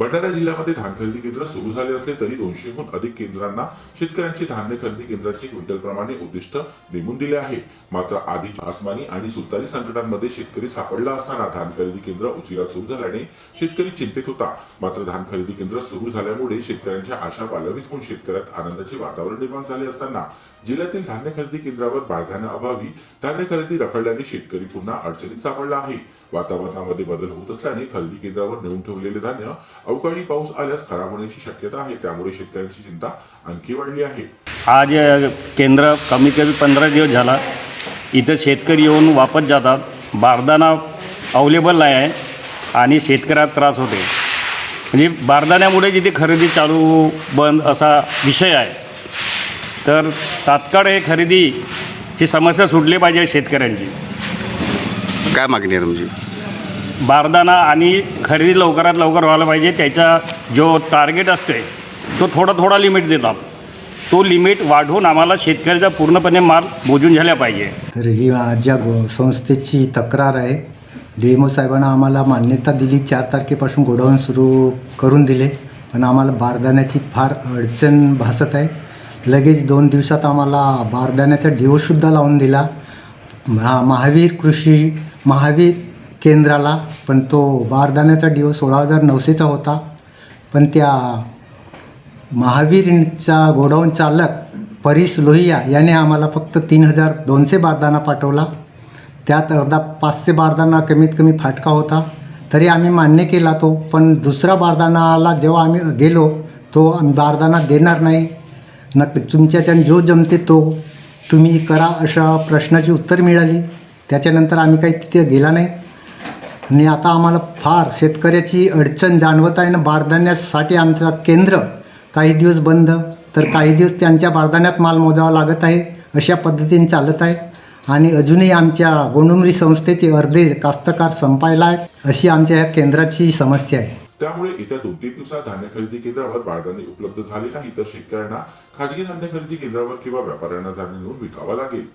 भंडारा जिल्ह्यामध्ये धान खरेदी केंद्र सुरू झाले असले तरी दोनशेहून अधिक केंद्रांना शेतकऱ्यांची धान्य खरेदी केंद्राची क्विंटल प्रमाणे उद्दिष्ट नेमून दिले आहे. मात्र आधी आसमानी आणि सुलतानी संकटांमध्ये शेतकरी सापडला असताना धान खरेदी केंद्र उशिरा सुरू झाल्याने शेतकरी चिंतेत होता. मात्र धान खरेदी केंद्र सुरू झाल्यामुळे शेतकऱ्यांच्या आशा पालवित होऊन शेतकऱ्यात आनंदाचे वातावरण निर्माण झाले असताना जिल्ह्यातील धान्य खरेदी केंद्रावर बाळधान्याअभावी धान्य खरेदी रखडल्याने शेतकरी पुन्हा अडचणीत सापडला आहे. वातावरणामध्ये बदल होत असल्याने खरेदी केंद्रावर नेऊन ठेवलेले धान्य अवकाळी पाऊस आल्यास खराब होण्याची शक्यता आहे. त्यामुळे शेतकऱ्यांची चिंता आणखी वाढली आहे. आज केंद्र कमीत कमी पंधरा दिवस झाला. इथं शेतकरी येऊन वापस जातात. बारदाना अवेलेबल नाही आहे आणि शेतकऱ्याला त्रास होते म्हणजे बारदाण्यामुळे जिथे खरेदी चालू बंद असा विषय आहे. तर तात्काळ हे खरेदीची समस्या सुटली पाहिजे शेतकऱ्यांची. काय मागणी आहे तुमची? बारदाना आणि खरेदी लवकरात लवकर व्हायला पाहिजे. त्याचा जो टार्गेट असते तो थोडा थोडा लिमिट देतात तो लिमिट वाढवून आम्हाला शेतकऱ्याचा पूर्णपणे माल मोजून झाला पाहिजे. तर ही माझ्या संस्थेची तक्रार आहे. डी एम ओ साहेबांना आम्हाला मान्यता दिली. चार तारखेपासून गोडाऊन सुरू करून दिले. पण आम्हाला बारदाण्याची फार अडचण भासत आहे. लगेच दोन दिवसात आम्हाला बारदाण्याचा डिओसुद्धा लावून दिला. महा महावीर कृषी महावीर केंद्राला पण तो बारदाण्याचा डिओ सोळा हजार नऊशेचा होता. पण त्या महावीरचा गोडाऊन चालक परीस लोहिया याने आम्हाला फक्त तीन हजार दोनशे बारदाना पाठवला. त्यात अर्धा पाचशे बारदाना कमीत कमी फाटका होता. तरी आम्ही मान्य केला तो पण दुसरा बारदानाला जेव्हा आम्ही गेलो तो आम्ही बारदाना देणार नाही. नक्की तुमच्याच्यानं जो जमते तो. तुम्ही करा अशा प्रश्नाची उत्तर मिळाली. त्याच्यानंतर आम्ही काही तिथे गेला नाही. आणि आता आम्हाला फार शेतकऱ्याची अडचण जाणवत आहे ना बारदाण्यासाठी आमचं केंद्र काही दिवस बंद तर काही दिवस त्यांच्या बारदाण्यात माल मोजावा लागत आहे अशा पद्धतीने चालत आहे. आणि अजूनही आमच्या गोंडुमरी संस्थेचे अर्धे कास्तकार संपायला आहेत अशी आमच्या या केंद्राची समस्या आहे. त्यामुळे येत्या दोन तीन दिवसात धान्य खरेदी केंद्रावर बाळधान्य उपलब्ध झाले नाही तर शेतकऱ्यांना खाजगी धान्य खरेदी केंद्रावर किंवा व्यापाऱ्यांना धान्य नेऊन विकावं लागेल.